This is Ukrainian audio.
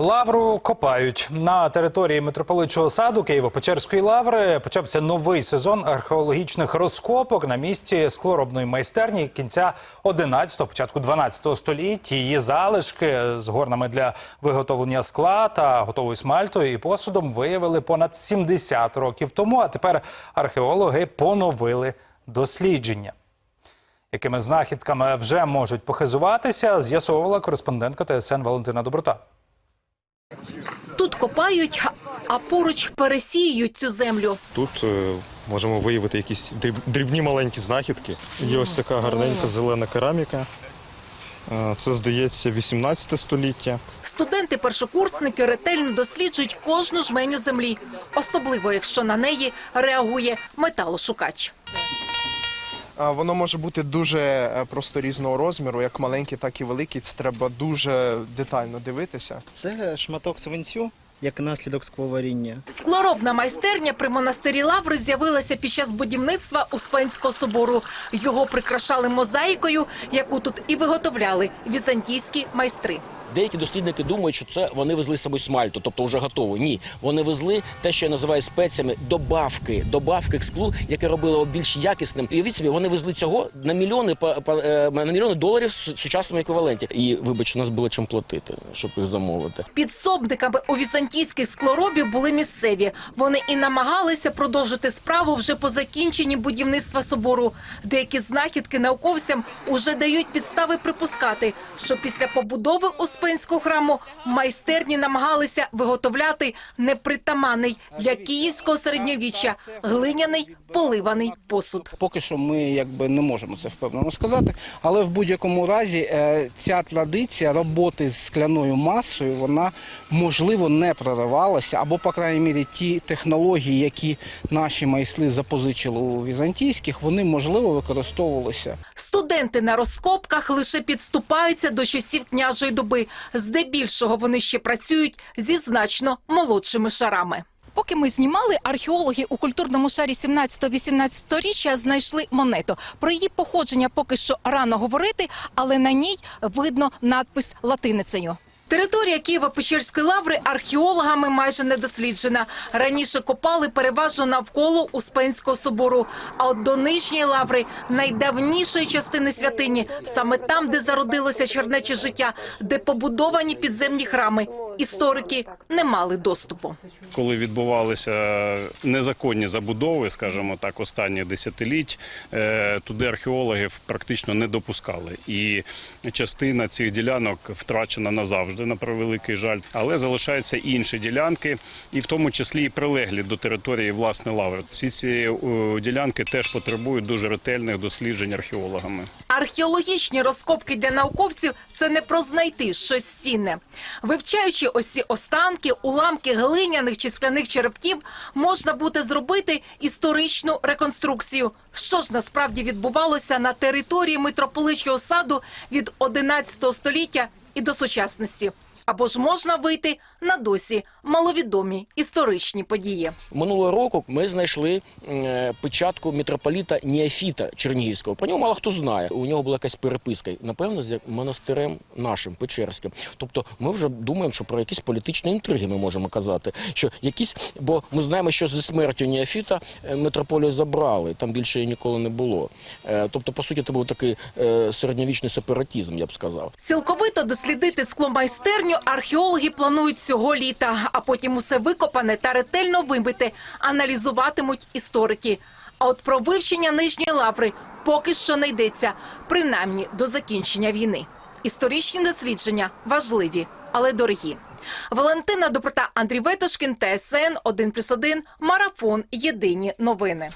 Лавру копають на території митрополитчого саду Києво-Печерської лаври. Почався новий сезон археологічних розкопок на місці склоробної майстерні кінця 11-го, початку 12-го століття. Її залишки з горнами для виготовлення скла та готовою смальтою і посудом виявили понад 70 років тому. А тепер археологи поновили дослідження. Якими знахідками вже можуть похизуватися, з'ясовувала кореспондентка ТСН Валентина Доброта. Тут копають, а поруч пересіюють цю землю. Тут е, можемо виявити якісь дріб- дрібні маленькі знахідки. Є ось така гарненька зелена кераміка. Е, Це, здається, 18 століття. Студенти-першокурсники ретельно досліджують кожну жменю землі, особливо якщо на неї реагує металошукач. Воно може бути дуже е, просто різного розміру, як маленький, так і великий. Це треба дуже детально дивитися. Це шматок свинцю, як наслідок скловаріння. Склоробна майстерня при монастирі Лаври з'явилася під час будівництва Успенського собору. Його прикрашали мозаїкою, яку тут і виготовляли візантійські майстри. Деякі дослідники думають, що це вони везли з собою смальту, тобто вже готово. Ні, вони везли те, що я називаю спеціями, добавки, добавки к склу, яке робило більш якісним. І уявіть собі, вони везли цього на мільйони е, на мільйони доларів в сучасному еквіваленті. І вибач, у нас було чим платити, щоб їх замовити. Підсобниками у візантійських склоробів були місцеві. Вони і намагалися продовжити справу вже по закінченні будівництва собору. Деякі знахідки науковцям уже дають підстави припускати, що після побудови Успенського храму майстерні намагалися виготовляти непритаманний для київського середньовіччя глиняний поливаний посуд. Поки що ми якби не можемо це впевнено сказати, але в будь-якому разі е, ця традиція роботи з скляною масою, вона можливо не проривалася, або, по крайній мірі, ті технології, які наші майстри запозичили у візантійських, вони можливо використовувалися. Студенти на розкопках лише підступаються до часів княжої доби. Здебільшого вони ще працюють зі значно молодшими шарами. Поки ми знімали, археологи у культурному шарі 17-18 річчя знайшли монету. Про її походження поки що рано говорити, але на ній видно надпис латиницею. Територія Києво-Печерської лаври археологами майже не досліджена. Раніше копали переважно навколо Успенського собору. А от до нижньої лаври, найдавнішої частини святині, саме там, де зародилося чернече життя, де побудовані підземні храми, історики не мали доступу. коли відбувалися незаконні забудови, скажімо так, останні десятиліть, е, туди археологів практично не допускали. І частина цих ділянок втрачена назавжди, на превеликий жаль. Але залишаються інші ділянки, і в тому числі і прилеглі до території власне лаври. Всі ці е, ділянки теж потребують дуже ретельних досліджень археологами. Археологічні розкопки для науковців це не про знайти щось цінне. Вивчаючи ось ці останки, уламки глиняних чи скляних черепків, можна буде зробити історичну реконструкцію. Що ж насправді відбувалося на території митрополичого саду від 11 століття і до сучасності. Або ж можна вийти на досі маловідомі історичні події. Минулого року ми знайшли е, печатку митрополіта Ніафіта Чернігівського. Про нього мало хто знає. У нього була якась переписка, напевно, з монастирем нашим Печерським. Тобто, ми вже думаємо, що про якісь політичні інтриги ми можемо казати. Що якісь, бо ми знаємо, що зі смертю Ніафіта е, митрополію забрали. Там більше її ніколи не було. Е, Тобто, по суті, це був такий середньовічний сепаратізм, я б сказав. Цілковито дослідити скломайстерню археологи планують цього літа, а потім усе викопане та ретельно вибите аналізуватимуть історики. А от про вивчення нижньої лаври поки що не йдеться, принаймні до закінчення війни. Історичні дослідження важливі, але дорогі. Валентина Доброта, Андрій Ветошкін, ТСН 1+,1, Марафон. Єдині новини.